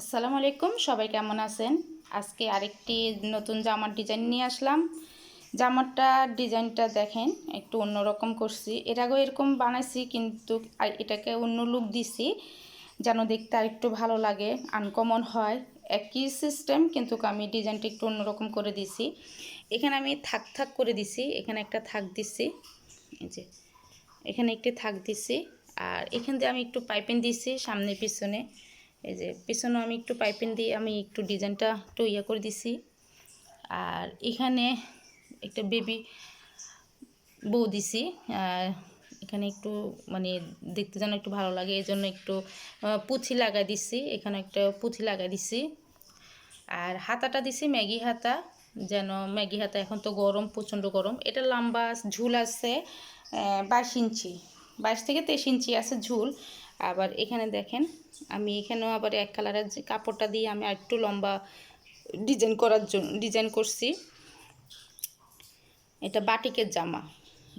আসসালামু আলাইকুম, সবাই কেমন আছেন? আজকে আরেকটি নতুন জামার ডিজাইন নিয়ে আসলাম। জামাটা ডিজাইনটা দেখেন, একটু অন্যরকম করছি। এর আগেও এরকম বানাইছি, কিন্তু এটাকে অন্য লুক দিছি, যেন দেখতে আরেকটু ভালো লাগে আনকমন হয়। একই সিস্টেম কিন্তু আমি ডিজাইনটা একটু অন্যরকম করে দিছি। এখানে আমি থাক থাক করে দিছি, এখানে একটা থাক দিছি, এই যে, এখানে একটি থাক দিছি, আর এখান দিয়ে আমি একটু পাইপিং দিছি, সামনে পিছনে। এই যে পিছনে আমি একটু পাইপিং দিয়ে আমি একটু ডিজাইনটা একটু ইয়ে করে দিছি। আর এখানে একটা বেবি বউ দিছি, আর এখানে একটু মানে দেখতে যেন একটু ভালো লাগে এই জন্য একটু পুঁথি লাগাই দিছি, এখানে একটা পুঁথি লাগাই দিছি। আর হাতাটা দিছি ম্যাগি হাতা, যেন ম্যাগি হাতা এখন তো গরম, প্রচণ্ড গরম। এটা লম্বা ঝুল আছে বাইশ ইঞ্চি, বাইশ থেকে তেইশ ইঞ্চি আছে ঝুল। আবার এখানে দেখেন, আমি এখানেও আবার এক কালারের যে কাপড়টা দিয়ে আমি একটু লম্বা ডিজাইন করার জন্য ডিজাইন করছি। এটা বাটিকের জামা।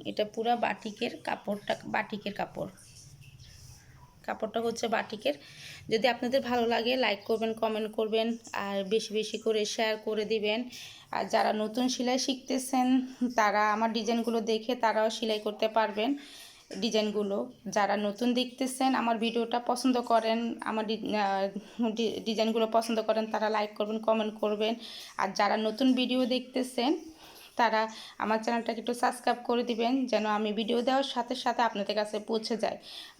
এটা পুরা বাটিকের কাপড়টা, বাটিকের কাপড়। কাপড়টা হচ্ছে বাটিকের। যদি আপনাদের ভালো লাগে লাইক করবেন কমেন্ট করবেন, আর বেশি বেশি করে শেয়ার করে দিবেন। আর যারা নতুন সেলাই শিখতেছেন, তারা আমার ডিজাইনগুলো দেখে তারাও সেলাই করতে পারবেন। ডিজাইনগুলো। যারা নতুন দেখতেছেন, আমার ভিডিওটা পছন্দ করেন, আমার ডিজাইনগুলো পছন্দ করেন, তারা লাইক করবেন কমেন্ট করবেন। আর যারা নতুন ভিডিও দেখতেছেন, তারা আমার চ্যানেলটাকে একটু সাবস্ক্রাইব করে দিবেন, যেন আমি ভিডিও দেওয়ার সাথে সাথে আপনাদের কাছে পৌঁছে যায়।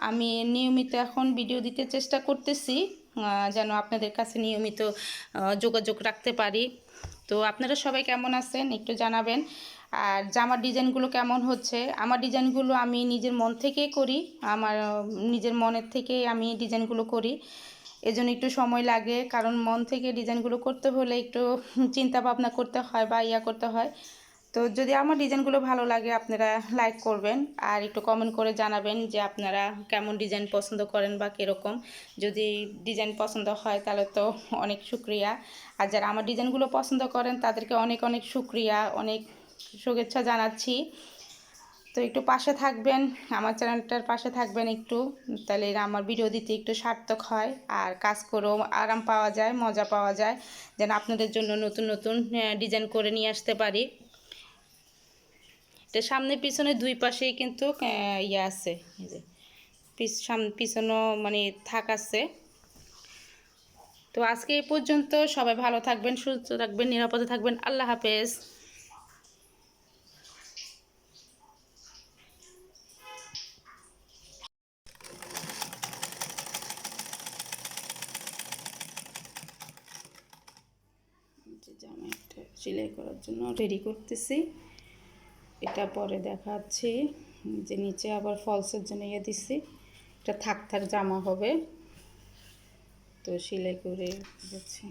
আমি নিয়মিত এখন ভিডিও দিতে চেষ্টা করতেছি যেন আপনাদের কাছে নিয়মিত যোগাযোগ রাখতে পারি। তো আপনারা সবাই কেমন আছেন একটু জানাবেন। আর জামার ডিজাইনগুলো কেমন হচ্ছে, আমার ডিজাইনগুলো আমি নিজের মন থেকে করি, আমার, নিজের মনের থেকে আমি ডিজাইনগুলো করি। এজন্য একটু সময় লাগে, কারণ মন থেকে ডিজাইনগুলো করতে হলে একটু চিন্তা ভাবনা করতে হয় বা ইয়া করতে হয়। তো যদি আমার ডিজাইনগুলো ভালো লাগে, আপনারা লাইক করবেন আর একটু কমেন্ট করে জানাবেন যে আপনারা কেমন ডিজাইন পছন্দ করেন বা কীরকম। যদি ডিজাইন পছন্দ হয় তাহলে তো অনেক শুক্রিয়া। আর যারা আমার ডিজাইনগুলো পছন্দ করেন তাদেরকে অনেক অনেক শুক্রিয়া, অনেক শুভেচ্ছা জানাচ্ছি। তো একটু পাশে থাকবেন, আমার চ্যানেলটার পাশে থাকবেন একটু, তাহলে আমার ভিডিও দিতে একটু সার্থক হয়। আর কাজ করেও আরাম পাওয়া যায়, মজা পাওয়া যায়, যেন আপনাদের জন্য নতুন নতুন ডিজাইন করে নিয়ে আসতে পারি। এটা সামনে পিছনে দুই পাশেই কিন্তু ইয়ে আছে, এই যে, পিছ, সাম, পিছনেও মানে থাক আছে। তো আজকে এই পর্যন্ত সবাই ভালো থাকবেন, সুস্থ থাকবেন, নিরাপদে থাকবেন। আল্লাহ হাফেজ। যে জামাটা সেলাই করার জন্য রেডি করতেছি। এটা পরে দেখাচ্ছি। যে নিচে আবার ফলসের জন্য ইয়ে দিচ্ছি এটা থাকথার থাক জামা হবে। তো সেলাই করে দিচ্ছি।